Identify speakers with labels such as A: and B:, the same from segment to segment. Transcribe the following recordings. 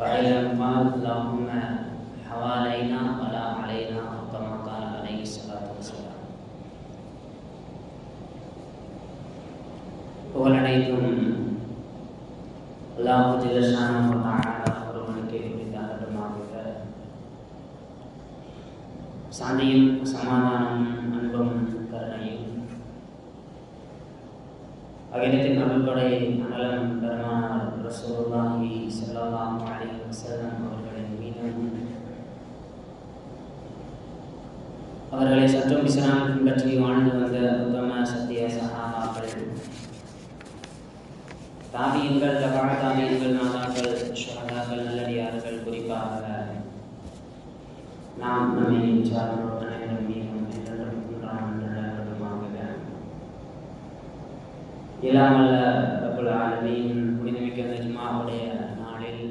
A: وإلى قال اللهم حوالينا ولا علينا أو كما قال عليه الصلاة والسلام புகழனைத்தும் அல்லாஹு ஜிலஷான ஒருவனுக்கு குறித்தாகட்டுமாக சாந்தியும் சமாதானம் அன்பும் கருணையும் அகிலத்தின் அருள்கொடை இஸ்லாம் பின்பற்றி வாழ்ந்து வந்த உத்தம சத்திய சகாபாக்கள். தாபியங்கள் தபாக தாபியங்கள் நாதாக்கள் ஷஹதாக்கள் நல்லடியார்கள் குறிப்பாக நாம் நம்மை சார்ந்தோர் அனைவரும் மீதும் இல்லாமல்ல ரபுல் ஆலமீன் புனிதமிக்க நிஜமாவுடைய நாளில்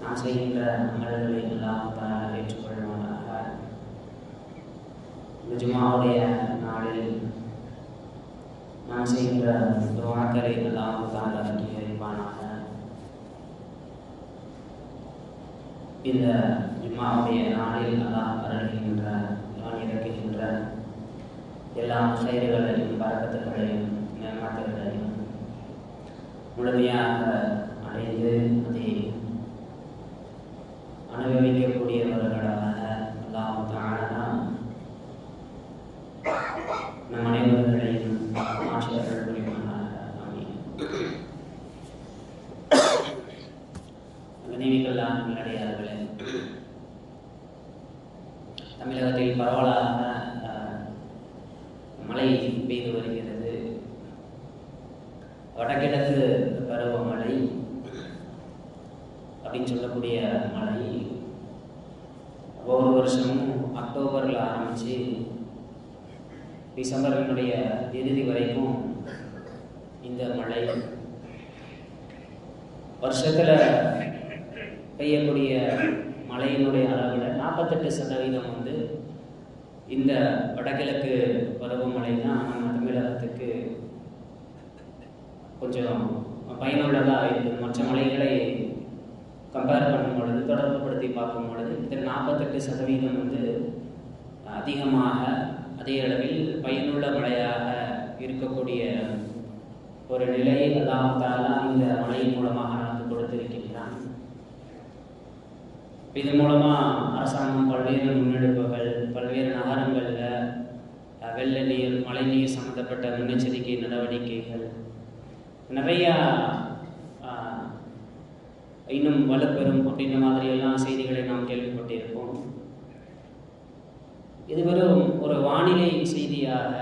A: நாம் செய்கின்ற அமல்களை எல்லாம் ஜுமாவுடைய நாளில் நான் செய்கின்ற துவாக்களை எல்லாம் தான் அங்கீகரிப்பானாக இந்த ஜுமாவுடைய நாளில் அல்லாஹ் அருள்கின்ற நான் இறக்குகின்ற எல்லா செயல்களையும் பழக்கத்துகளையும் நேமாத்துகளையும் முழுமையாக அடைந்து அதை அனுபவிக்கக்கூடியவர்களாக அல்லாஹ் தானா நம் அனைவர்களையும் ஆட்சியர்கள் புரிவானாக ஆமீன் நினைவுகள்லாம் நல்லடியார்களே தமிழகத்தில் பரவலாக மழை பெய்து வருகிறது வடகிழக்கு பருவமழை அப்படின்னு சொல்லக்கூடிய மழை ஒவ்வொரு வருஷமும் அக்டோபரில் ஆரம்பித்து டிசம்பரினுடைய இறுதி வரைக்கும் இந்த மழை வருஷத்தில் பெய்யக்கூடிய மழையினுடைய அளவில் நாற்பத்தெட்டு சதவீதம் வந்து இந்த வடகிழக்கு பருவமழை தான் நம்ம தமிழகத்துக்கு கொஞ்சம் பயனுள்ளதாக மற்ற மலைகளை கம்பேர் பண்ணும் பொழுது தொடர்புபடுத்தி பார்க்கும் பொழுது இதில் நாற்பத்தெட்டு சதவீதம் வந்து அதிகமாக அதே அளவில் பயனுள்ள மழையாக இருக்கக்கூடிய ஒரு நிலையை அல்லாஹாலா இந்த மழையின் மூலமாக நமக்கு கொடுத்திருக்கின்றான். இதன் மூலமாக அரசாங்கம் பல்வேறு முன்னெடுப்புகள் பல்வேறு நகரங்களில் வெள்ள நீர் மழை நீர் சம்மந்தப்பட்ட முன்னெச்சரிக்கை நடவடிக்கைகள் நிறையா இன்னும் வலுப்பெறும் அப்படின்ற மாதிரியெல்லாம் செய்திகளை நாம் கேள்விப்பட்டிருப்போம். இது வெறும் ஒரு வானிலை செய்தியாக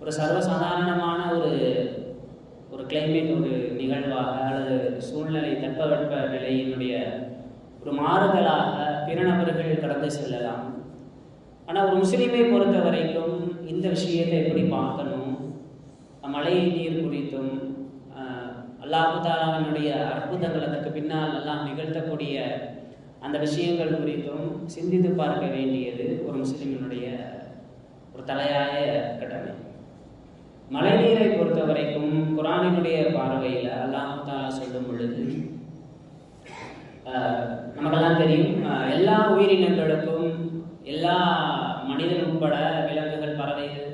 A: ஒரு சர்வசாதாரணமான ஒரு ஒரு கிளைமேட் ஒரு நிகழ்வாக அல்லது சூழ்நிலை தட்பவெட்ப நிலையினுடைய ஒரு மாறுதலாக பிற நபர்கள் கடந்து செல்லலாம். ஆனால் ஒரு முஸ்லீமை பொறுத்த வரைக்கும் இந்த விஷயத்தை எப்படி பார்க்கணும்? மழை நீர் குறித்தும் அல்லாஹு தாலாவினுடைய அற்புதங்கள் அதற்கு பின்னால் எல்லாம் நிகழ்த்தக்கூடிய அந்த விஷயங்கள் குறித்தும் சிந்தித்து பார்க்க வேண்டியது ஒரு முஸ்லிமினுடைய ஒரு தலையாய கடமை. மழை நீரை பொறுத்த வரைக்கும் குரானினுடைய பார்வையில் அல்லாஹு தாலா சொல்லும் பொழுது நமக்கெல்லாம் தெரியும் எல்லா உயிரினங்களுக்கும் எல்லா மனிதன் உட்பட விலங்குகள் பறவைகள்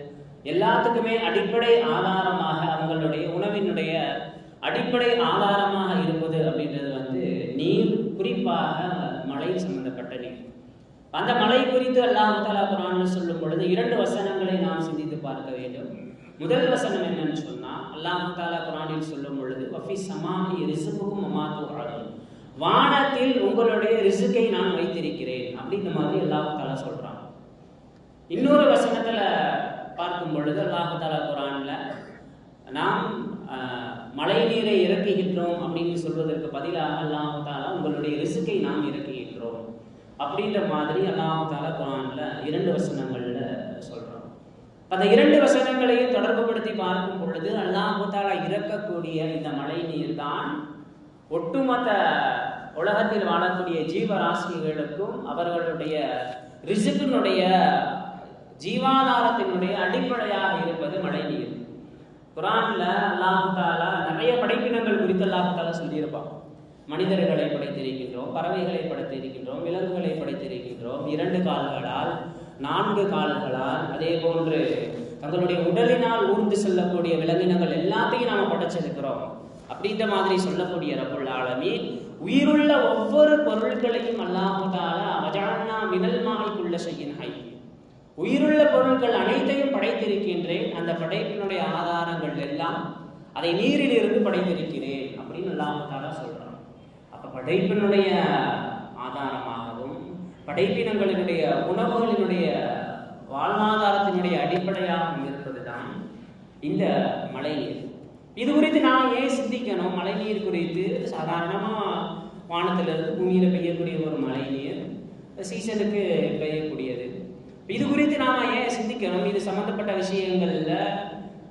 A: எல்லாத்துக்குமே அடிப்படை ஆதாரமாக அவங்களுடைய உணவினுடைய அடிப்படை ஆதாரமாக இருப்பது அப்படின்றது வந்து நீர் குறிப்பாக மழை சம்பந்தப்பட்ட நீர். அந்த மழை குறித்து அல்லாஹ் தலா குரான் சொல்லும் பொழுது இரண்டு வசனங்களை நாம் சிந்தித்து பார்க்க வேண்டும். முதல் வசனம் என்னன்னு சொன்னால் அல்லாஹ் தாலா குரானில் சொல்லும் பொழுது வஃபி சமாமி ரிசுக்கும் அமாத்து வானத்தில் உங்களுடைய ரிசுக்கை நான் வைத்திருக்கிறேன் அப்படிங்கிற மாதிரி அல்லாஹ் தாலா இன்னொரு வசனத்தில் பார்க்கும் பொழுது அல்லாஹ் தாலா நாம் மழை நீரை இறக்குகின்றோம் அப்படின்னு சொல்வதற்கு பதிலாக அல்லாஹ் தாலா உங்களுடைய ரிசுக்கை நாம் இறக்குகின்றோம். அப்படின்ற மாதிரி அல்லாஹ் தாலா குரான்ல இரண்டு வசனங்கள்ல சொல்றோம் அந்த இரண்டு வசனங்களையும் தொடர்புபடுத்தி பார்க்கும் பொழுது அல்லாஹ் தாலா இறக்கக்கூடிய இந்த மழை நீர் தான் ஒட்டுமொத்த உலகத்தில் வாழக்கூடிய ஜீவராசிகளுக்கும் அவர்களுடைய ரிசுக்கினுடைய ஜீவாதாரத்தினுடைய அடிப்படையாக இருப்பது மழை நீர் குரான்ல அல்லாஹாலா நிறைய படைப்பினங்கள் குறித்து அல்லாஹாலா சொல்லியிருப்பான். மனிதர்களை படைத்திருக்கின்றோம் பறவைகளை படைத்திருக்கின்றோம் விலங்குகளை படைத்திருக்கின்றோம். இரண்டு கால்களால் நான்கு கால்களால் அதே போன்று தங்களுடைய உடலினால் ஊர்ந்து செல்லக்கூடிய விலங்கினங்கள் எல்லாத்தையும் நாம் படைச்சிருக்கிறோம். அப்படின்ற மாதிரி சொல்லக்கூடிய ரப்புல் உயிருள்ள ஒவ்வொரு பொருட்களையும் அல்லாஹு தாலா மினல் மாய்க்குள்ள செய்யின் ஹை. உயிருள்ள பொருட்கள் அனைத்தையும் படைத்திருக்கின்றேன். அந்த படைப்பினுடைய ஆதாரங்கள் எல்லாம் அதை நீரில் இருந்து படைத்திருக்கிறேன் அப்படின்னு அல்லாஹ் தாலா சொல்றான். அப்ப படைப்பினுடைய ஆதாரமாகவும் படைப்பினங்களினுடைய உணவுகளினுடைய வாழ்வாதாரத்தினுடைய அடிப்படையாகவும் இருப்பதுதான் இந்த மழைநீர் இது குறித்து நாம் ஏன் சிந்திக்கணும்? மழைநீர் குறித்து சாதாரணமா வானத்திலிருந்து பூமியில் பெய்யக்கூடிய ஒரு மழைநீர் சீசனுக்கு பெய்யக்கூடியது. இது குறித்து நாம ஏன் சிந்திக்கணும்? இது சம்பந்தப்பட்ட விஷயங்கள்ல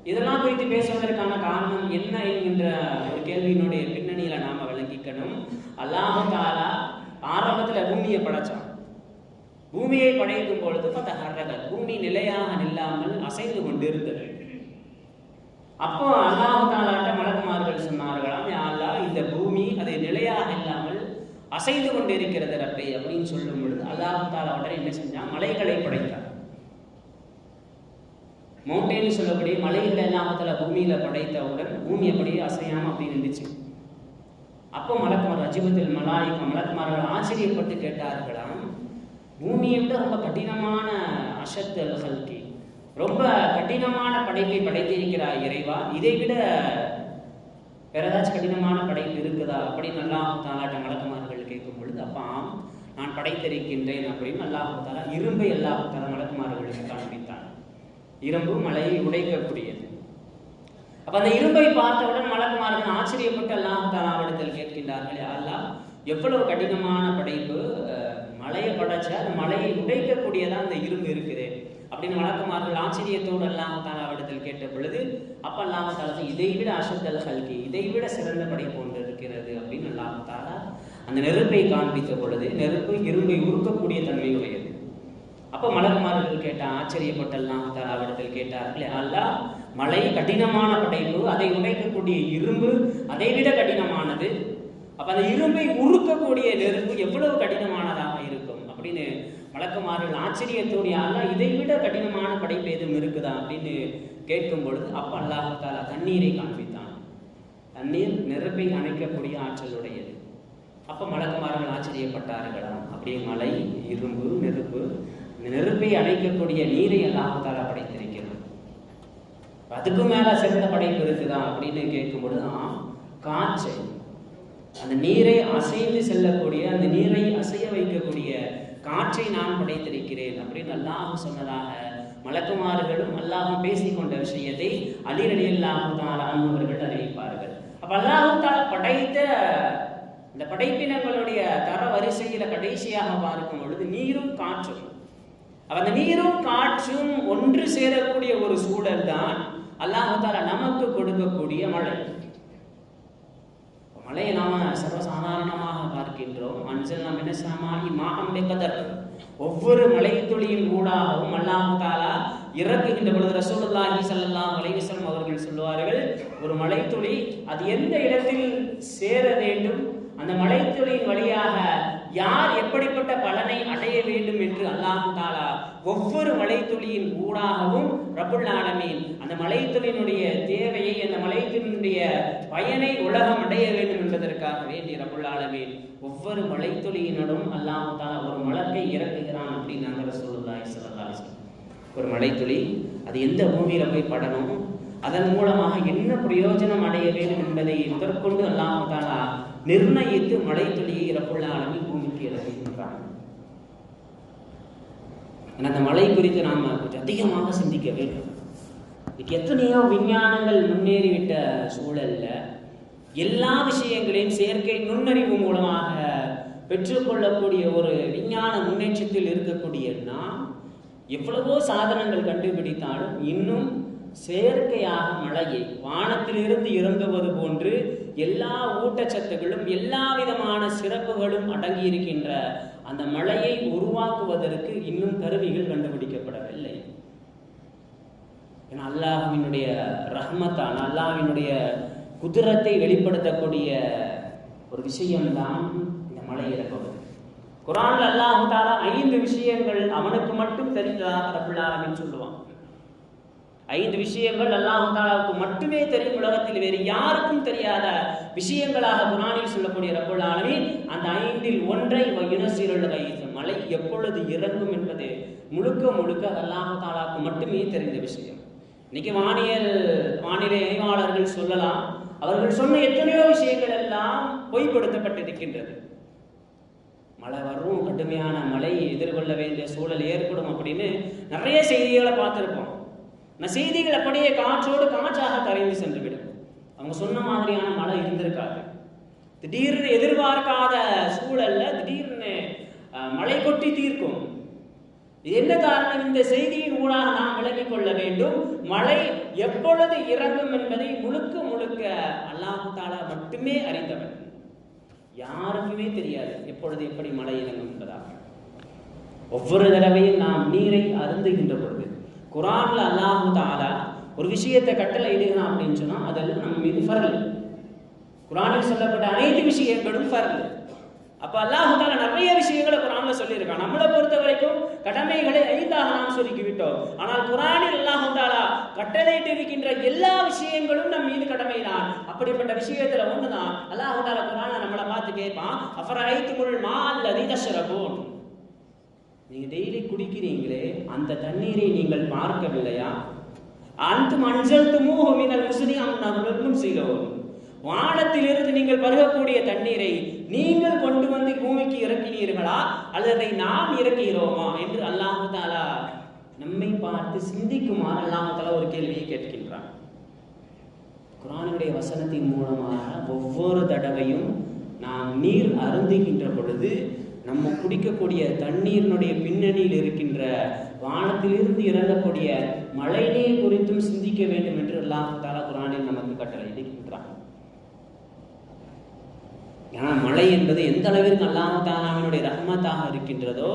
A: இதெல்லாம் குறித்து பேசுவதற்கான காரணம் என்ன என்கின்ற ஒரு கேள்வியினுடைய பின்னணியில நாம விளங்கிக்கணும். அல்லாஹு தாலா ஆரம்பத்துல பூமியை படைச்சான். பூமியை படைக்கும் பொழுது பார்த்தா பூமி நிலையாக நில்லாமல் அசைந்து கொண்டிருந்தது. அப்போ அல்லாஹு தாலாட்ட மலக்குமார்கள் சொன்னார்களாம் யாரா இந்த பூமி அதை நிலையாக இல்லாமல் அசைந்து கொண்டிருக்கிறது ரப்பே அப்படின்னு சொல்லும் பொழுது அல்லாஹால உடனே என்ன செஞ்சான்? மலைகளை படைத்தார் மவுண்டேன் சொல்லக்கூடிய மலைகள் எல்லாமத்துல பூமியில படைத்தவுடன் பூமி அப்படியே அசையாம அப்படி இருந்துச்சு அப்போ மலக்குமார் அஜிபத்தில் மலாய்க்கு மலக்குமார்கள் ஆச்சரியப்பட்டு கேட்டார்களாம் பூமியை விட ரொம்ப கடினமான அஷத் ஹல்கி ரொம்ப கடினமான படைப்பை படைத்திருக்கிறார் இறைவா இதை விட வேற ஏதாச்சும் கடினமான படைப்பு இருக்குதா அப்படின்னு நல்லா தாலாட்ட மலக்குமார் கேட்கும் பொழுது அப்பா ஆம் நான் படைத்திருக்கின்றேன் அப்படின்னு அல்லாஹால இரும்பை அல்லாஹால மலக்குமார்களுக்கு காண்பித்தான். இரும்பு மலையை உடைக்கக்கூடியது. அப்ப அந்த இரும்பை பார்த்தவுடன் மலக்குமார்கள் ஆச்சரியப்பட்டு அல்லாஹால அவரிடத்தில் கேட்கின்றார்கள் அல்லாஹ் எவ்வளவு கடினமான படைப்பு அஹ், மலையை படைச்சா அந்த மலையை உடைக்கக்கூடியதா அந்த இரும்பு இருக்குது அப்படின்னு வழக்கமார்கள் ஆச்சரியத்தோடு அல்லாஹு தாலாவிடத்தில் கேட்ட பொழுது அப்ப அல்லாஹு தாலா இதை விட அசத்தல் கல்கி இதை விட சிறந்த படைப்பு ஒன்று இருக்கிறது அப்படின்னு அல்லாஹு தாலா அந்த நெருப்பை காண்பித்த பொழுது நெருப்பு இரும்பை உருக்கக்கூடிய தன்மை உடையது. அப்போ மலர்மார்கள் கேட்டால் ஆச்சரியப்பட்டெல்லாம் தாராவிடத்தில் கேட்டார்களே கேட்டார்கள் அல்லாஹ் மலை கடினமான படைப்பு அதை உடைக்கக்கூடிய இரும்பு அதை விட கடினமானது. அப்ப அந்த இரும்பை உருக்கக்கூடிய நெருப்பு எவ்வளவு கடினமானதாக இருக்கும்? அப்படின்னு வழக்கமார்கள் ஆச்சரியத்தோடு அல்லா இதை விட கடினமான படைப்பு எதுவும் இருக்குதா? அப்படின்னு கேட்கும் பொழுது அப்ப அல்லாஹ் தண்ணீரை காண்பித்தான். தண்ணீர் நெருப்பை அணைக்கக்கூடிய ஆற்றலுடையது அப்ப மலக்குமார்கள் ஆச்சரியப்பட்டார்களாம். அப்படியே மலை இரும்பு நெருப்பு இந்த நெருப்பை அணைக்கக்கூடிய நீரை அல்லாஹால படைத்திருக்கிறது அதுக்கு மேல சிறந்த படைப்பு இருக்குதா அப்படின்னு கேட்கும்பொழுது பொழுது அந்த நீரை அசைந்து செல்லக்கூடிய அந்த நீரை அசைய வைக்கக்கூடிய காற்றை நான் படைத்திருக்கிறேன் அப்படின்னு அல்லாஹ் சொன்னதாக மலக்குமார்களும் அல்லாஹும் பேசிக்கொண்ட விஷயத்தை அலிரடி அல்லாஹு அவர்கள் அறிவிப்பார்கள். அப்ப அல்லாஹு தாலா படைத்த இந்த படைப்பினங்களுடைய தர வரிசையில கடைசியாக பார்க்கும் பொழுது நீரும் காற்றும். அந்த நீரும் காற்றும் ஒன்று சேரக்கூடிய ஒரு சூழல் தான் அல்லாஹால நமக்கு கொடுக்கக்கூடிய மழை. மழையை நாம சர்வசாதாரணமாக பார்க்கின்றோம். மனுஷன் நாம் என்ன சமாகி மாகம் கதர் ஒவ்வொரு மலை துளியின் ஊடாகவும் அல்லாஹாலா இறக்குகின்ற பொழுது ரசூலுல்லாஹி ஸல்லல்லாஹு அலைஹி அவர்கள் சொல்லுவார்கள் ஒரு மழைத்துளி அது எந்த இடத்தில் சேர வேண்டும்? அந்த மலைத்துளியின் வழியாக யார் எப்படிப்பட்ட பலனை அடைய வேண்டும் என்று அல்லாஹு தாலா ஒவ்வொரு மலைத்துளியின் ஊடாகவும் ரபுல் ஆலமீன் அந்த மலைத்துளியினுடைய தேவையை அந்த மலைத்துளியினுடைய பயனை உலகம் அடைய வேண்டும் என்பதற்காக வேண்டி ரபுல் ஆலமீன் ஒவ்வொரு மலைத்துளியினடும் அல்லாஹு தாலா ஒரு மலக்கை இறக்குகிறான் அப்படின்னு நாங்கள் ரசூலுல்லாஹி ஸல்லல்லாஹு ஒரு மலைத்துளி அது எந்த பூமியில போய் படணும்? அதன் மூலமாக என்ன பிரயோஜனம் அடைய வேண்டும் என்பதை முதற்கொண்டு அல்லாஹ் தாலா நிர்ணயித்து மழை துளியை இறப்புள்ள அளவில் பூமிக்கு இறங்குகின்றான் அந்த மழை குறித்து நாம் கொஞ்சம் அதிகமாக சிந்திக்க வேண்டும் எத்தனையோ விஞ்ஞானங்கள் முன்னேறிவிட்ட சூழல்ல எல்லா விஷயங்களையும் செயற்கை நுண்ணறிவு மூலமாக பெற்றுக்கொள்ளக்கூடிய ஒரு விஞ்ஞான முன்னேற்றத்தில் இருக்கக்கூடிய நாம் எவ்வளவோ சாதனங்கள் கண்டுபிடித்தாலும் இன்னும் செயற்கையாக மழையை வானத்திலிருந்து இறங்குவது போன்று எல்லா ஊட்டச்சத்துகளும் எல்லா விதமான சிறப்புகளும் அடங்கி இருக்கின்ற அந்த மலையை உருவாக்குவதற்கு இன்னும் கருவிகள் கண்டுபிடிக்கப்படவில்லை. ஏன்னா அல்லாஹ்வினுடைய ரஹ்மத்தான் அல்லாஹினுடைய குதிரத்தை வெளிப்படுத்தக்கூடிய ஒரு விஷயம்தான் இந்த மலை இறப்பது குரான் அல்லாஹு தாலா ஐந்து விஷயங்கள் அவனுக்கு மட்டும் தெரிந்ததாக ரபுல் சொல்லுவான். ஐந்து விஷயங்கள் அல்லாஹாலாவுக்கு மட்டுமே தெரியும் உலகத்தில். வேறு யாருக்கும் தெரியாத விஷயங்களாக குரானில் சொல்லக்கூடிய ரபுல் அந்த ஐந்தில் ஒன்றை யுனசிருள் கைது மழை எப்பொழுது இறங்கும் என்பது முழுக்க முழுக்க அல்லாஹாலாவுக்கு மட்டுமே தெரிந்த விஷயம். இன்னைக்கு வானியல் வானிலை ஆய்வாளர்கள் சொல்லலாம். அவர்கள் சொன்ன எத்தனையோ விஷயங்கள் எல்லாம் பொய்ப்படுத்தப்பட்டிருக்கின்றது. மழை வரும் கடுமையான மழை எதிர்கொள்ள வேண்டிய சூழல் ஏற்படும் அப்படின்னு நிறைய செய்திகளை பார்த்துருப்போம். அந்த செய்திகள் அப்படியே காற்றோடு காற்றாக கரைந்து சென்று விடும் அவங்க சொன்ன மாதிரியான மழை இருந்திருக்காது. திடீர்னு எதிர்பார்க்காத சூழல்ல திடீர்னு மழை கொட்டி தீர்க்கும். என்ன காரணம்? இந்த செய்தியின் ஊடாக நாம் விளங்கிக் கொள்ள வேண்டும். மழை எப்பொழுது இறங்கும் என்பதை முழுக்க முழுக்க அல்லாஹு தாலா மட்டுமே அறிந்தவன். யாருக்குமே தெரியாது எப்பொழுது எப்படி மழை இறங்கும் என்பதாக. ஒவ்வொரு தடவையும் நாம் நீரை அருந்துகின்ற பொழுது குரானில் அல்லாஹு தாலா ஒரு விஷயத்தை கட்டளை இடுகிறான் அப்படின்னு சொன்னால் அதெல்லாம் நம்ம மீது ஃபரல். குரானில் சொல்லப்பட்ட அனைத்து விஷயங்களும் ஃபரல். அப்போ அல்லாஹு தாலா நிறைய விஷயங்களை குரானில் சொல்லியிருக்கான். நம்மளை பொறுத்த வரைக்கும் கடமைகளை ஐந்தாக நாம் சுருக்கி விட்டோம் ஆனால் குரானில் அல்லாஹு தாலா கட்டளையிட்டு இருக்கின்ற எல்லா விஷயங்களும் நம் மீது கடமை தான் அப்படிப்பட்ட விஷயத்துல தான் அல்லாஹு தாலா குரானை நம்மளை பார்த்து கேட்பான் அஃபரைத்துமுள் மா அல்லது தஷ்ரபூன்? நீங்க டெய்லி குடிக்கிறீங்களே அந்த தண்ணீரை நீங்கள் பார்க்கவில்லையா? அந்த மஞ்சள் துமூஹு மினல் நாம் அம் செய்கிறோம் வானத்திலிருந்து நீங்கள் பருகக்கூடிய தண்ணீரை நீங்கள் கொண்டு வந்து பூமிக்கு இறக்கினீர்களா? அல்லது அதை நாம் இறக்கிறோமா என்று அல்லாஹு தாலா நம்மை பார்த்து சிந்திக்குமாறு அல்லாஹு தாலா ஒரு கேள்வியை கேட்கின்றான். குரானுடைய வசனத்தின் மூலமாக ஒவ்வொரு தடவையும் நாம் நீர் அருந்துகின்ற பொழுது நம்ம குடிக்கக்கூடிய தண்ணீரினுடைய பின்னணியில் இருக்கின்ற வானத்திலிருந்து இறங்கக்கூடிய மழைநீர் குறித்தும் சிந்திக்க வேண்டும் என்று அல்லாஹ் தாலா குரானில் நமக்கு கட்டளை இருக்கின்றான் ஏன்னா மழை என்பது எந்த அளவிற்கு அல்லாஹ் தாலாவினுடைய ரஹ்மத்தாக இருக்கின்றதோ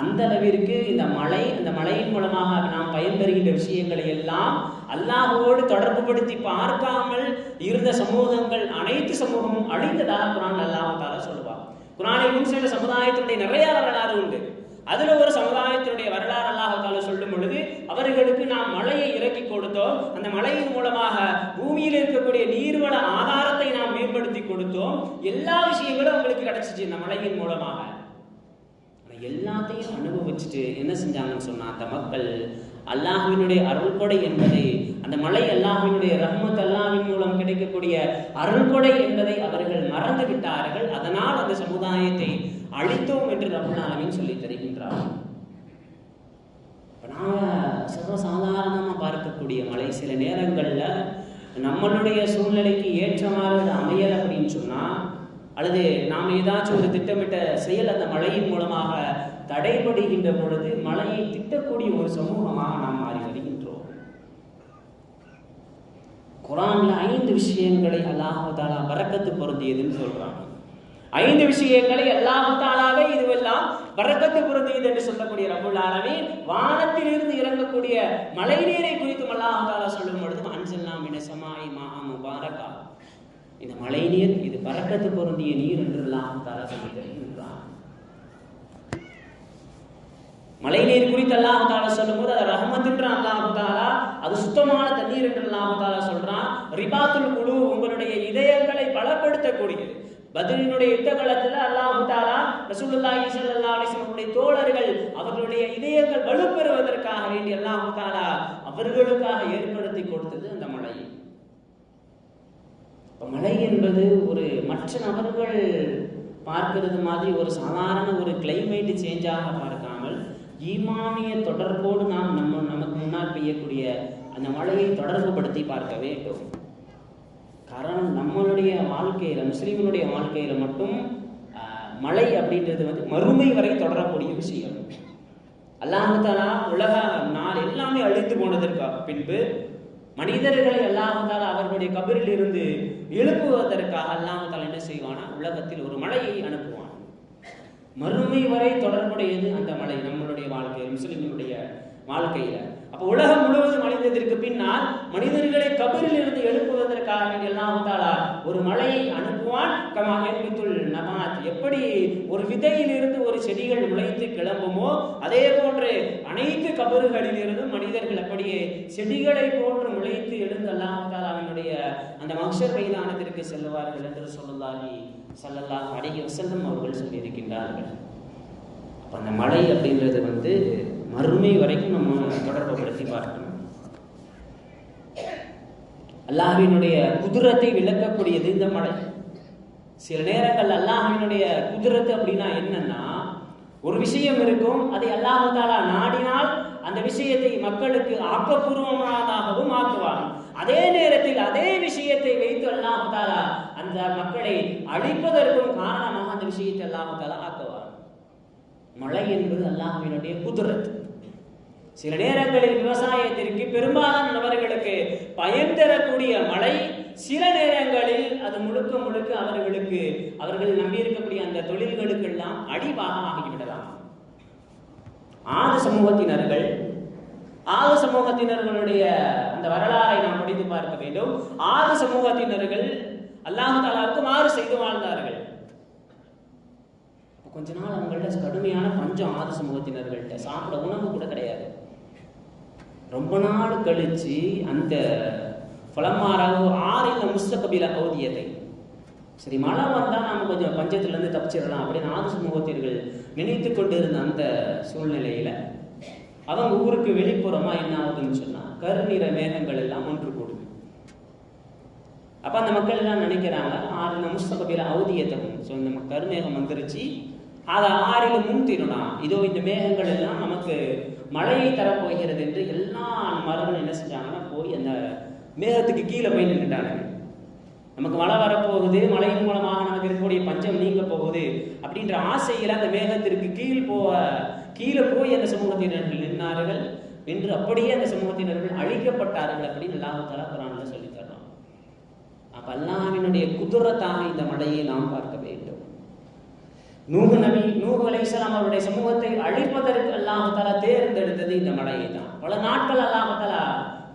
A: அந்த அளவிற்கு இந்த மழை அந்த மழையின் மூலமாக நாம் பயன்பெறுகின்ற விஷயங்களை எல்லாம் அல்லாஹோடு தொடர்புபடுத்தி பார்க்காமல் இருந்த சமூகங்கள் அனைத்து சமூகமும் அழிந்ததாக குரான் அல்லாஹ் சொல்லுவாங்க குரானில் முன் சென்ற சமுதாயத்தினுடைய நிறைய வரலாறு உண்டு. அதுல ஒரு சமுதாயத்தினுடைய வரலாறு அல்லாஹ் தாலா சொல்லும் பொழுது அவர்களுக்கு நாம் மழையை இறக்கி கொடுத்தோம். அந்த மழையின் மூலமாக பூமியில் இருக்கக்கூடிய நீர்வள ஆதாரத்தை நாம் மேம்படுத்தி கொடுத்தோம். எல்லா விஷயங்களும் அவங்களுக்கு கிடைச்சிச்சு இந்த மழையின் மூலமாக. எல்லாத்தையும் அனுபவிச்சுட்டு என்ன செஞ்சாங்கன்னு சொன்னா அந்த மக்கள் அல்லாஹுவினுடைய அருள்கொடை என்பதை அந்த மலை அல்லாஹுவினுடைய ரஹ்மத் அல்லாஹின் மூலம் கிடைக்கக்கூடிய அருள்கொடை என்பதை அவர்கள் மறந்து விட்டார்கள் அதனால் அந்த சமுதாயத்தை அழித்தோம் என்று ரபுல் சொல்லி தருகின்றார். இப்ப நாம சர்வசாதாரணமா பார்க்கக்கூடிய மலை சில நேரங்களில் நம்மளுடைய சூழ்நிலைக்கு ஏற்றவாறு அது அமையல் அப்படின்னு சொன்னால் அல்லது நாம் ஏதாச்சும் ஒரு திட்டமிட்ட செயல் அந்த மழையின் மூலமாக தடைபடுகின்ற பொழுது மழையை திட்டக்கூடிய ஒரு சமூகமாக நாம் மாறி வருகின்றோம். குரான்ல ஐந்து விஷயங்களை அல்லாஹாலா பறக்கத்து பொருந்தியதுன்னு சொல்றாங்க ஐந்து விஷயங்களை அல்லாஹாலாவே இதுவெல்லாம் பறக்கத்து பொருந்தியது என்று சொல்லக்கூடிய ரபுல் ஆலமீன் வானத்திலிருந்து இறங்கக்கூடிய மழை நீரை குறித்தும் அல்லாஹாலா சொல்லும் பொழுது அன்சல்லா மின சமாய் முபாரகா. இந்த மழை நீர் இது பறக்கத்து பொருந்திய நீர் என்று அல்லாஹு தாலா சொல்லி தருகின்றான் மழை நீர் குறித்து அல்லாஹு தாலா சொல்லும்போது அது ரஹமத்துன்ற அல்லாஹு தாலா அது சுத்தமான தண்ணீர் என்று அல்லாஹு தாலா சொல்றான். ரிபாத்துல் குழு உங்களுடைய இதயங்களை பலப்படுத்தக்கூடியது. பதிலினுடைய யுத்த காலத்தில் அல்லாஹு தாலா ரசூலுல்லாஹி ஸல்லல்லாஹு அலைஹி வஸல்லம் தோழர்கள் அவர்களுடைய இதயங்கள் வலுப்பெறுவதற்காக வேண்டி அல்லாஹு தாலா அவர்களுக்காக ஏற்படுத்தி கொடுத்தது அந்த மழை. இப்ப மழை என்பது ஒரு மற்ற நபர்கள் பார்க்கிறது மாதிரி ஒரு சாதாரண ஒரு கிளைமேட் சேஞ்சாக பார்க்கலாம் ஈமானிய தொடர்போடு நாம் நம்ம நமக்கு முன்னால் பெய்யக்கூடிய அந்த மழையை தொடர்புபடுத்தி பார்க்க வேண்டும். காரணம் நம்மளுடைய வாழ்க்கையில முஸ்லீம்களுடைய வாழ்க்கையில மட்டும் மழை அப்படின்றது வந்து மறுமை வரை தொடரக்கூடிய விஷயம். அல்லாஹாலா உலக நாள் எல்லாமே அழித்து போனதற்கு பின்பு மனிதர்களை அல்லாஹாலா அவர்களுடைய கபரில் இருந்து எழுப்புவதற்காக அல்லாஹாலா என்ன செய்வானா உலகத்தில் ஒரு மழையை அனுப்பு மறுமை வரை தொடர்புடையது அந்த மழை நம்மளுடைய வாழ்க்கை முஸ்லிம்களுடைய வாழ்க்கையில. அப்ப உலகம் முழுவதும் அழிந்ததற்கு பின்னால் மனிதர்களை கபரில் இருந்து எழுப்புவதற்காக எல்லாம் வந்தாலா ஒரு மழையை அனுப்புவான் கமா யன்பித்துல் எப்படி ஒரு விதையில் இருந்து ஒரு செடிகள் முளைத்து கிளம்புமோ அதே போன்று அனைத்து கபறுகளிலிருந்தும் மனிதர்கள் அப்படியே செடிகளை போன்று முளைத்து எழுந்து அல்லாஹ் அவனுடைய அந்த மக்ஷர் மைதானத்திற்கு செல்வார்கள் என்று சொல்லலாகி ஸல்லல்லாஹு அலைஹி வஸல்லம் அவர்கள் சொல்லியிருக்கின்றார்கள். அப்ப அந்த மழை அப்படின்றது வந்து மறுமை வரைக்கும் நம்ம தொடர்புபடுத்தி பார்க்கணும். அல்லாஹ்வினுடைய குதிரத்தை விளக்கக்கூடியது இந்த மழை. சில நேரங்கள் அல்லாஹினுடைய குதிரத்து அப்படின்னா என்னன்னா ஒரு விஷயம் இருக்கும் அதை அல்லாஹாலா நாடினால் அந்த விஷயத்தை மக்களுக்கு ஆக்கப்பூர்வமானதாகவும் ஆக்குவான். அதே நேரத்தில் அதே விஷயத்தை வைத்து அல்லாஹ் தாலா அந்த மக்களை அழிப்பதற்கும் காரணமாக அந்த விஷயத்தை அல்லாஹ் தாலா மழை என்பது அல்லாஹினுடைய குதிரத்து. சில நேரங்களில் விவசாயத்திற்கு பெரும்பாலான நபர்களுக்கு பயன் தரக்கூடிய மழை சில நேரங்களில் அது முழுக்க முழுக்க அவர்களுக்கு அவர்கள் நம்பியிருக்கக்கூடிய அந்த தொழில்களுக்கெல்லாம் அடிவாக ஆகிவிடலாம் ஆது சமூகத்தினர்கள் ஆது சமூகத்தினர்களுடைய அந்த வரலாறை நாம் படித்து பார்க்க வேண்டும். ஆது சமூகத்தினர்கள் அல்லாஹ் தாலாவுக்கு மாறு செய்து வாழ்ந்தார்கள். கொஞ்ச நாள் அவங்கள்ட்ட கடுமையான பஞ்சம் ஆது சமூகத்தினர்கள்ட்ட. சாப்பிட உணவு கூட கிடையாது. ரொம்ப நாள் கழிச்சு அந்த பலமாராக ஆறில் முஸ்தகபில கௌதியத்தை. சரி மழை வந்தால் நாம கொஞ்சம் பஞ்சத்துலேருந்து தப்பிச்சிடலாம் அப்படின்னு ஆறு சமூகத்தினர்கள் நினைத்து கொண்டிருந்த அந்த சூழ்நிலையில அவங்க ஊருக்கு வெளிப்புறமா என்ன ஆகுதுன்னு சொன்னா கருநிற மேகங்கள் எல்லாம் ஒன்று கூடுது. அப்ப அந்த மக்கள் எல்லாம் நினைக்கிறாங்க ஆறு முஸ்தகபில அவதியத்தவும் ஸோ இந்த கருமேகம் வந்துருச்சு. அதை ஆறில முன் இதோ இந்த மேகங்கள் எல்லாம் நமக்கு மழையை தரப்போகிறது என்று எல்லா மரங்களும் என்ன செஞ்சாங்கன்னா போய் அந்த மேகத்துக்கு கீழே போய் நின்றுட்டானுங்க நமக்கு மழை வரப்போகுது மழையின் மூலமாக நமக்கு இருக்கக்கூடிய பஞ்சம் நீங்க போகுது அப்படின்ற ஆசையில் அந்த மேகத்திற்கு கீழ் போக கீழே போய் அந்த சமூகத்தினர்கள் நின்றார்கள் நின்று அப்படியே அந்த சமூகத்தினர்கள் அழிக்கப்பட்டார்கள் அப்படின்னு அல்லாஹ் தலா சொல்லி தர்றோம் அப்ப அல்லாஹ்வினுடைய குதிரத்தாக இந்த மழையை நாம் பார்க்க வேண்டும். நூகு நபி நூகு அலைசலாம் அவருடைய சமூகத்தை அழிப்பதற்கு அல்லாஹ் தேர்ந்தெடுத்தது இந்த மழையை தான். பல நாட்கள் அல்லாஹ்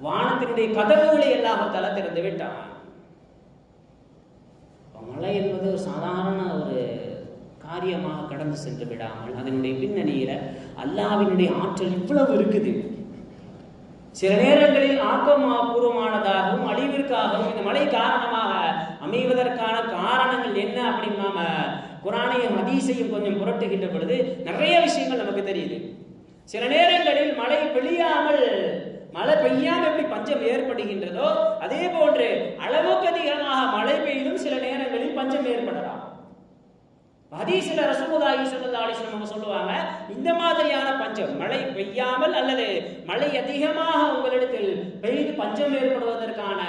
A: வானத்தினுடைய கதவுகளை அல்லாஹ் தஆலா திறந்து விட்டான். மழை என்பது ஒரு சாதாரண ஒரு காரியமாக கடந்து சென்று விடாமல் அதனுடைய பின்னணியில அல்லாவினுடைய ஆற்றல் இவ்வளவு இருக்குது. சில நேரங்களில் ஆக்கமாபூர்வமானதாகவும் அழிவிற்காகவும் இந்த மழை காரணமாக அமைவதற்கான காரணங்கள் என்ன அப்படின்னு நாம குரானையும் ஹதீஸையும் கொஞ்சம் புரட்டுகின்ற பொழுது நிறைய விஷயங்கள் நமக்கு தெரியுது. சில நேரங்களில் மழை பெழியாமல் மழை பெய்யாமல் எப்படி பஞ்சம் ஏற்படுகின்றதோ அதே போன்று அளவுக்கு அதிகமாக மழை பெய்தும் சில நேரங்களில் பஞ்சம் ஏற்படலாம். ஹதீஸ்ல ரசமுதாயி ஸல்லல்லாஹு அவங்க சொல்லுவாங்க இந்த மாதிரியான பஞ்சம் மழை பெய்யாமல் அல்லது மழை அதிகமாக உங்களிடத்தில் பெய்து பஞ்சம் ஏற்படுவதற்கான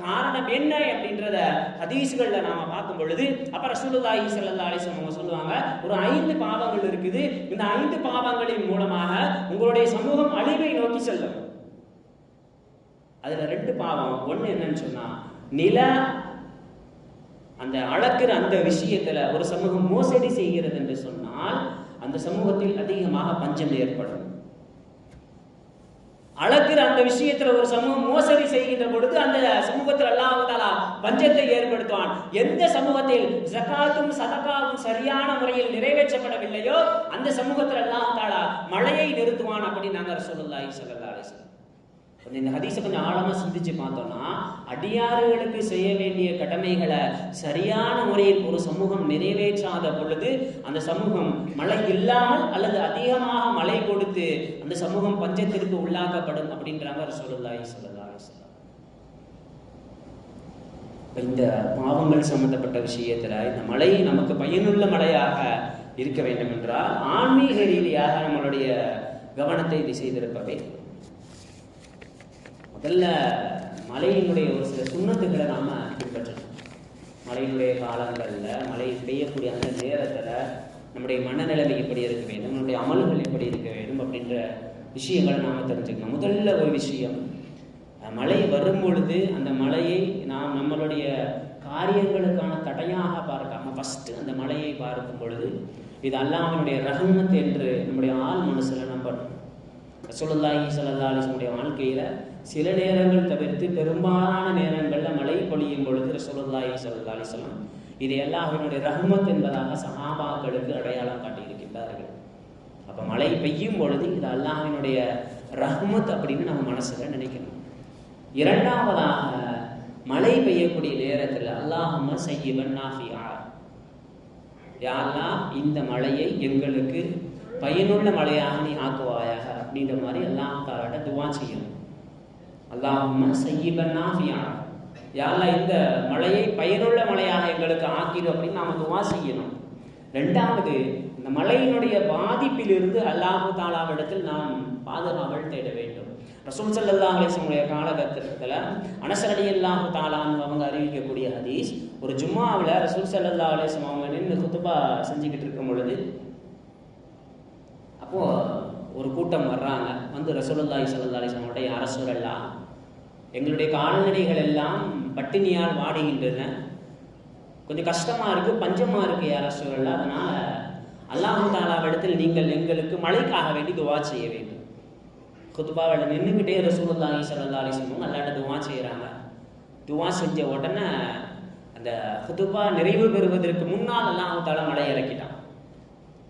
A: காரணம் என்ன அப்படின்றத ஹதீஸ்கள்ல நாம பார்க்கும் பொழுது அப்ப ரசூலுதாயி ஸல்லல்லாஹு அலைஹி அவங்க சொல்லுவாங்க ஒரு ஐந்து பாவங்கள் இருக்குது. இந்த ஐந்து பாவங்களின் மூலமாக உங்களுடைய சமூகம் அழிவை நோக்கி செல்லும். அதுல ரெண்டு பாவம். ஒண்ணு என்னன்னு சொன்னா நில அந்த அளக்கிற அந்த விஷயத்துல ஒரு சமூகம் மோசடி செய்கிறது என்று சொன்னால் அந்த சமூகத்தில் அதிகமாக பஞ்சம் ஏற்படும். அளக்கிற அந்த விஷயத்துல ஒரு சமூகம் மோசடி செய்கின்ற பொழுது அந்த சமூகத்தில் அல்லாஹ் பஞ்சத்தை ஏற்படுத்துவான். எந்த சமூகத்தில் ஜகாத்தும் சதகாவும் சரியான முறையில் நிறைவேற்றப்படவில்லையோ அந்த சமூகத்தில் அல்லாஹ் மழையை நிறுத்துவான் அப்படின்னு நாங்கள் ரசூலுல்லாஹி ஸல்லல்லாஹு அலைஹி கொஞ்சம் இந்த ஹதீஸை கொஞ்சம் ஆழமாக சிந்திச்சு பார்த்தோம்னா அடியாறுகளுக்கு செய்ய வேண்டிய கடமைகளை சரியான முறையில் ஒரு சமூகம் நிறைவேற்றாத பொழுது அந்த சமூகம் மழை இல்லாமல் அல்லது அதிகமாக மழை கொடுத்து அந்த சமூகம் பஞ்சத்திற்கு உள்ளாக்கப்படும் அப்படின்றாங்க ரசூலுல்லாஹி ஸல்லல்லாஹு சொல்லலாம் வஸல்லம். இந்த பாவங்கள் சம்பந்தப்பட்ட விஷயத்துல இந்த மழை நமக்கு பயனுள்ள மழையாக இருக்க வேண்டும் என்றால் ஆன்மீக ரீதியாக நம்மளுடைய கவனத்தை திசை செய்திருப்பவை முதல்ல மழையினுடைய ஒரு சில சுண்ணத்துக்களை நாம பின்பற்றணும். மழையினுடைய காலங்களில் மழை பெய்யக்கூடிய அந்த நேரத்தில் நம்முடைய மனநிலைமை எப்படி இருக்க வேண்டும் நம்முடைய அமல்கள் எப்படி இருக்க வேண்டும் அப்படின்ற விஷயங்களை நாம தெரிஞ்சுக்கணும். முதல்ல ஒரு விஷயம் மழை வரும் பொழுது அந்த மழையை நாம் நம்மளுடைய காரியங்களுக்கான தடையாக பார்க்காம ஃபஸ்ட்டு அந்த மழையை பார்க்கும் பொழுது இது அல்லாமனுடைய ரஹமத் என்று நம்முடைய ஆள் மனசில் நம்பணும். ரசூலுல்லாஹி ஸல்லல்லாஹு அலைஹி வஸல்லம் சில நேரங்கள் தவிர்த்து பெரும்பாலான நேரங்கள்ல மழை பொழியும் பொழுது ரசூலுல்லாஹி ஸல்லல்லாஹு அலைஹி இது அல்லாஹ்வினுடைய ரஹ்மத் என்பதாக சஹாபாக்களுக்கு அடையாளம் காட்டியிருக்கின்றார்கள். அப்ப மழை பெய்யும் பொழுது இது அல்லாஹினுடைய ரஹ்மத் அப்படின்னு நம்ம மனசுல நினைக்கணும். இரண்டாவதாக மழை பெய்யக்கூடிய நேரத்தில் அல்லாஹம்ம செய்யவன் நாஃபியா. யாரெல்லாம் இந்த மழையை எங்களுக்கு பயனுள்ள மழையாக நீ ஆக்குவாயாக அப்படின்ற மாதிரி அல்லாஹ் தாலாட்ட துவா செய்யணும். அல்லாம சையிபன் நாஃபியா. யாரெல்லாம் இந்த மழையை பயனுள்ள மழையாக எங்களுக்கு ஆக்கிடும் அப்படின்னு நாம் துவா செய்யணும். ரெண்டாவது இந்த மழையினுடைய பாதிப்பிலிருந்து அல்லாஹு தாலாவிடத்தில் நாம் பாதுகாவல் தேட வேண்டும். ரசூல் ஸல்லல்லாஹு அலைஹி காலகட்டத்தில் அனசரடி அல்லாஹு தாலான்னு அவங்க அறிவிக்கக்கூடிய ஹதீஸ் ஒரு ஜும்மாவில் ரசூல் சல்லா அலைஹி அவங்க நின்று குத்துபா செஞ்சுக்கிட்டு இருக்கும் பொழுது ஒரு கூட்டம் வர்றாங்க. வந்து ரசூலுல்லாஹி சல்லா அலைஹி அரசர் எல்லாம் எங்களுடைய கால்நடைகள் எல்லாம் பட்டினியால் வாடுகின்றன. கொஞ்சம் கஷ்டமாக இருக்குது பஞ்சமாக இருக்குது யார் சூழல்ல அதனால் அல்லாஹு தாலாவிடத்தில் நீங்கள் எங்களுக்கு மழைக்காக வேண்டி துவா செய்ய வேண்டும். குத்துபாவில் நின்றுக்கிட்டே ரசூலுல்லாஹி சல்லா அலைஹி வஸல்லம் அல்லாட்ட துவா செய்கிறாங்க துவா செஞ்ச உடனே அந்த குத்துபா நிறைவு பெறுவதற்கு முன்னால் அல்லாஹு தாலா மழை இறக்கிட்டான்.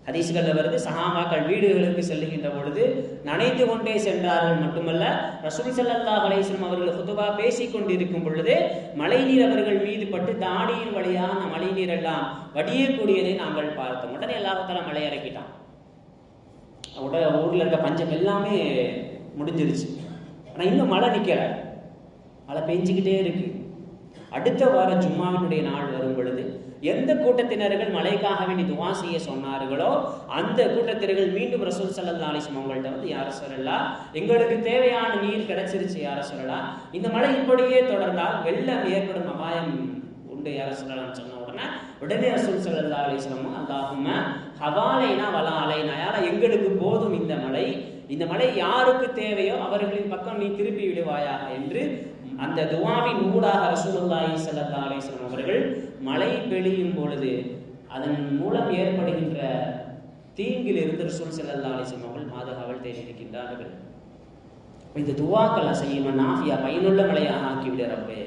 A: ஹதீஸ்களில் வருது சஹாபாக்கள் வீடுகளுக்கு செல்லுகின்ற பொழுது நனைந்து கொண்டே சென்றார்கள் மட்டுமல்ல ரசூல் ஸல்லல்லாஹு அலேஸ்லம் அவர்கள் ஹுதுபா பேசிக் கொண்டிருக்கும் பொழுது மழைநீர் அவர்கள் மீது பட்டு தாடியின் வழியாக அந்த மழைநீர் எல்லாம் வடியக்கூடியதை நாங்கள் பார்த்தோம். உடனே எல்லாத்தாலும் மழை இறக்கிட்டான். உடனே ஊரில் இருக்க பஞ்சம் எல்லாமே முடிஞ்சிருச்சு. ஆனால் இன்னும் மழை நிற்கலை மழை பெஞ்சுக்கிட்டே இருக்கு. அடுத்த வார ஜும்மாவினுடைய நாள் வரும் பொழுது எந்த கூட்டத்தினர்கள் மலைக்காக வேண்டி துவா செய்ய சொன்னார்களோ அந்த கூட்டத்தினர்கள் மீண்டும் ரசூல் சல்லா அலைஹி அவங்கள்ட்ட வந்து யார சொல்லலா? எங்களுக்கு தேவையான நீர் கிடைச்சிருச்சு யார சொல்லலாம் இந்த மழை இப்படியே தொடர்ந்தால் வெள்ளம் ஏற்படும் அபாயம் உண்டு யார சொல்லலாம்னு சொன்ன உடனே உடனே ரசூல் சல்லா அலைஹி அல்லாஹும ஹவாலைனா வலா அலைனா யாரா எங்களுக்கு போதும் இந்த மழை. இந்த மழை யாருக்கு தேவையோ அவர்களின் பக்கம் நீ திருப்பி விடுவாயாக என்று அந்த துவாவின் ஊடாக ரசூலுல்லாஹி சல்லா அலிஸ்லாம் அவர்கள் மழை பெழியும் பொழுது அதன் மூலம் ஏற்படுகின்ற தீங்கிலிருந்து ரசூல் ஸல்லல்லாஹு அலிஸ்லாம் அவர்கள் பாதுகாவல் தேடியிருக்கின்றார்கள் இந்த துவாக்கள் செய்யும் நாஃபியா பயனுள்ள மழையாக ஆக்கிவிட ரப்பே.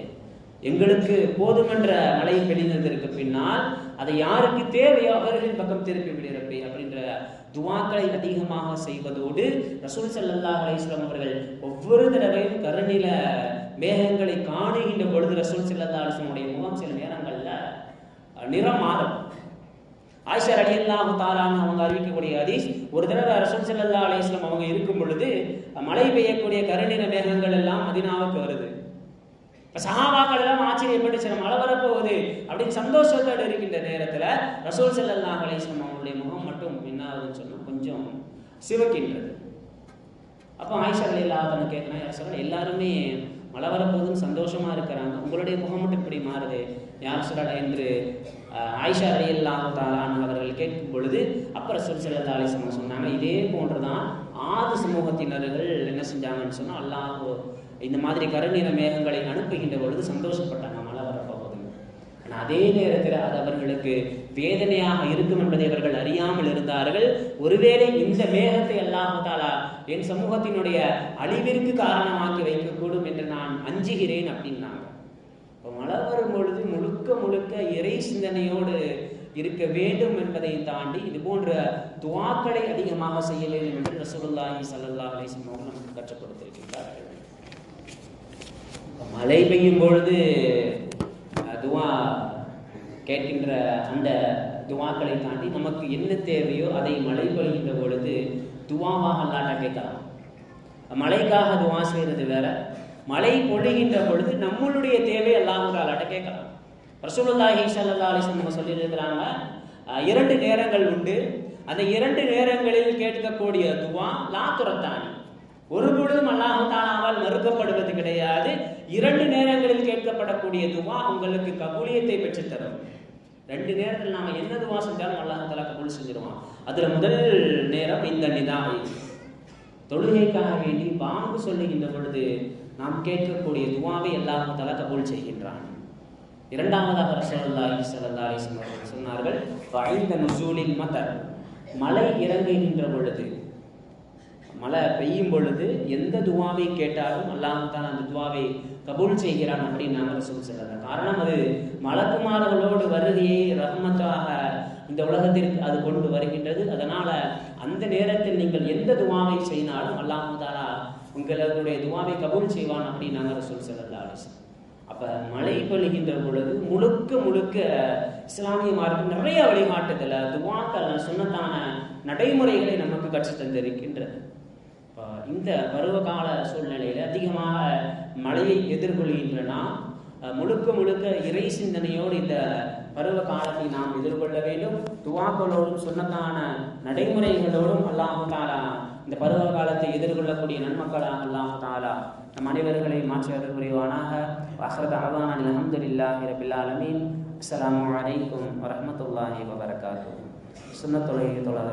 A: எங்களுக்கு போதுமென்ற மழை பெழிந்ததற்கு பின்னால் அதை யாருக்கு தேவையோ அவர்களின் பக்கம் திருப்பி விடுறப்பே அப்படின்ற துவாக்களை அதிகமாக செய்வதோடு ரசூல் ஸல்லல்லாஹு அலிஸ்லாம் அவர்கள் ஒவ்வொரு தடவையும் கருணில மேகங்களை காணுகின்ற பொழுது ரசூல் ஸல்லல்லாஹு அலைஹி முகம் சில நேரங்களில் அஹ், நிறம் மாறும் ஆயிஷா ரலியல்லாஹு தாலான்னு அவங்க அறிவிக்கக்கூடிய அதீஸ் ஒரு தடவை ரசூல் ஸல்லல்லாஹு அலைஹி அவங்க இருக்கும் பொழுது மழை பெய்யக்கூடிய கருநிற மேகங்கள் எல்லாம் மதினாவுக்கு வருது. இப்போ சஹாபாக்கள் எல்லாம் ஆச்சரியப்பட்டு சில மழை வரப்போகுது அப்படின்னு சந்தோஷத்தோடு இருக்கின்ற நேரத்தில் ரசூல் செல்லல்லா அலைஹி அவங்களுடைய முகம் மட்டும் என்ன சொன்னால் கொஞ்சம் சிவக்கின்றது. அப்போ ஆயிஷா அலி அன்ஹா கேட்குறேன் யார் சொல்ல எல்லாருமே மழை வரப்போகுதுன்னு சந்தோஷமா இருக்கிறாங்க. உங்களுடைய முகம் மட்டும் இப்படி மாறுது? யார் சொல்லடா என்று ஆயிஷா ரலியல்லாஹு தாலான் அவர்கள் கேட்கும் பொழுது அப்புறம் ரசூல் தாலி சமம் சொன்னாங்க இதே போன்றுதான் ஆது சமூகத்தினர்கள் என்ன செஞ்சாங்கன்னு சொன்னால் அல்லாஹ் இந்த மாதிரி கருநீர மேகங்களை அனுப்புகின்ற பொழுது சந்தோஷப்பட்டாங்க மழை வரப்போகுதுன்னு. ஆனால் அதே நேரத்தில் அது அவர்களுக்கு வேதனையாக இருக்கும் என்பதை அவர்கள் அறியாமல் இருந்தார்கள். ஒருவேளை இந்த மேகத்தை அல்லாஹாலா என் சமூகத்தினுடைய அழிவிற்கு காரணமாக்கி வைக்கக்கூடும் என்று நான் அஞ்சுகிறேன் அப்படின்னாங்க. இப்போ மழை வரும் பொழுது முழுக்க முழுக்க இறை சிந்தனையோடு இருக்க வேண்டும் என்பதை தாண்டி இது போன்ற துவாக்களை அதிகமாக செய்ய வேண்டும் என்று ரசூலுல்லாஹி சல்லா அலைஹி அவர்கள் நமக்கு கற்றுக் கொடுத்திருக்கின்றார்கள் மழை பெய்யும் பொழுது துவா கேட்கின்ற அந்த துவாக்களை தாண்டி நமக்கு என்ன தேவையோ அதை மழை பொழிகின்ற பொழுது துவாவாக அல்லாட்ட கேட்கலாம். மழைக்காக துவா செய்கிறது வேற மழை பொழிகின்ற பொழுது நம்மளுடைய தேவை அல்லாஹ் அல்லாட்ட கேட்கலாம். ரசூலுல்லாஹி சல்லா அலைஹி நம்ம சொல்லியிருக்கிறாங்க இரண்டு நேரங்கள் உண்டு. அந்த இரண்டு நேரங்களில் கேட்கக்கூடிய துவா லா துரத்தானி. ஒரு பொழுதும் அல்லாஹாலாவால் மறுக்கப்படுவது கிடையாது. இரண்டு நேரங்களில் கேட்கப்படக்கூடிய துவா உங்களுக்கு கபூலியத்தை பெற்றுத்தரும். ரெண்டு நேரத்தில் நாம் என்ன துவா செஞ்சாலும் அல்லாஹ் தாலா கபூல் செஞ்சிருவான். அதில் முதல் நேரம் இந்த நிதாய். தொழுகைக்காக வேண்டி பாம்பு சொல்லுகின்ற பொழுது நாம் கேட்கக்கூடிய துவாவை அல்லாஹ் தாலா கபூல் செய்கின்றான். இரண்டாவதாக ரசோல்லாஹி ஸல்லல்லாஹு அலைஹி சொன்னார்கள் ஐந்த நுசூலின் மதர். மழை இறங்குகின்ற பொழுது மழை பெய்யும் பொழுது எந்த துவாவை கேட்டாலும் அல்லாமல் தான் அந்த துவாவை கபூல் செய்கிறான் அப்படின்னு நாங்கள் ரசூல் சொல்லலாம் காரணம் அது மலக்குமார்களோடு வருகையை ரஹ்மத்தாக இந்த உலகத்திற்கு அது கொண்டு வருகின்றது. அதனால அந்த நேரத்தில் நீங்கள் எந்த துவாவை செய்தாலும் அல்லாஹ் உங்களுடைய துவாவை கபூல் செய்வான் அப்படின்னு நாங்கள் ரசூல் சொல்லலாம் அப்போ மழை பொழிகின்ற பொழுது முழுக்க முழுக்க இஸ்லாமிய மார்க்கம் நிறைய வழிகாட்டுதல துவாக்கள் சொன்னதான நடைமுறைகளை நமக்கு கற்றுத் தந்திருக்கின்றது இந்த பருவகால சூழ்நிலையில அதிகமாக மழையை எதிர்கொள்கின்ற நாம் முழுக்க முழுக்க இறை சிந்தனையோடு இந்த பருவ காலத்தை நாம் எதிர்கொள்ள வேண்டும். துவாக்களோடும் சுன்னத்தான நடைமுறைகளோடும் அல்லாஹு தாலா இந்த பருவ காலத்தை எதிர்கொள்ளக்கூடிய நன்மக்களாக அல்லாஹு தாலா நம் அனைவர்களை மாற்றி அருள் புரிவானாக. வஹரத் அவான் அல்ஹம்துலில்லாஹி ரபில் அஸ்லாம் வலைக்கும் வரமத்துல்லாஹி வரஹ்மத்துல்லாஹி வபரகாத்துஹு. தொடர் தொழ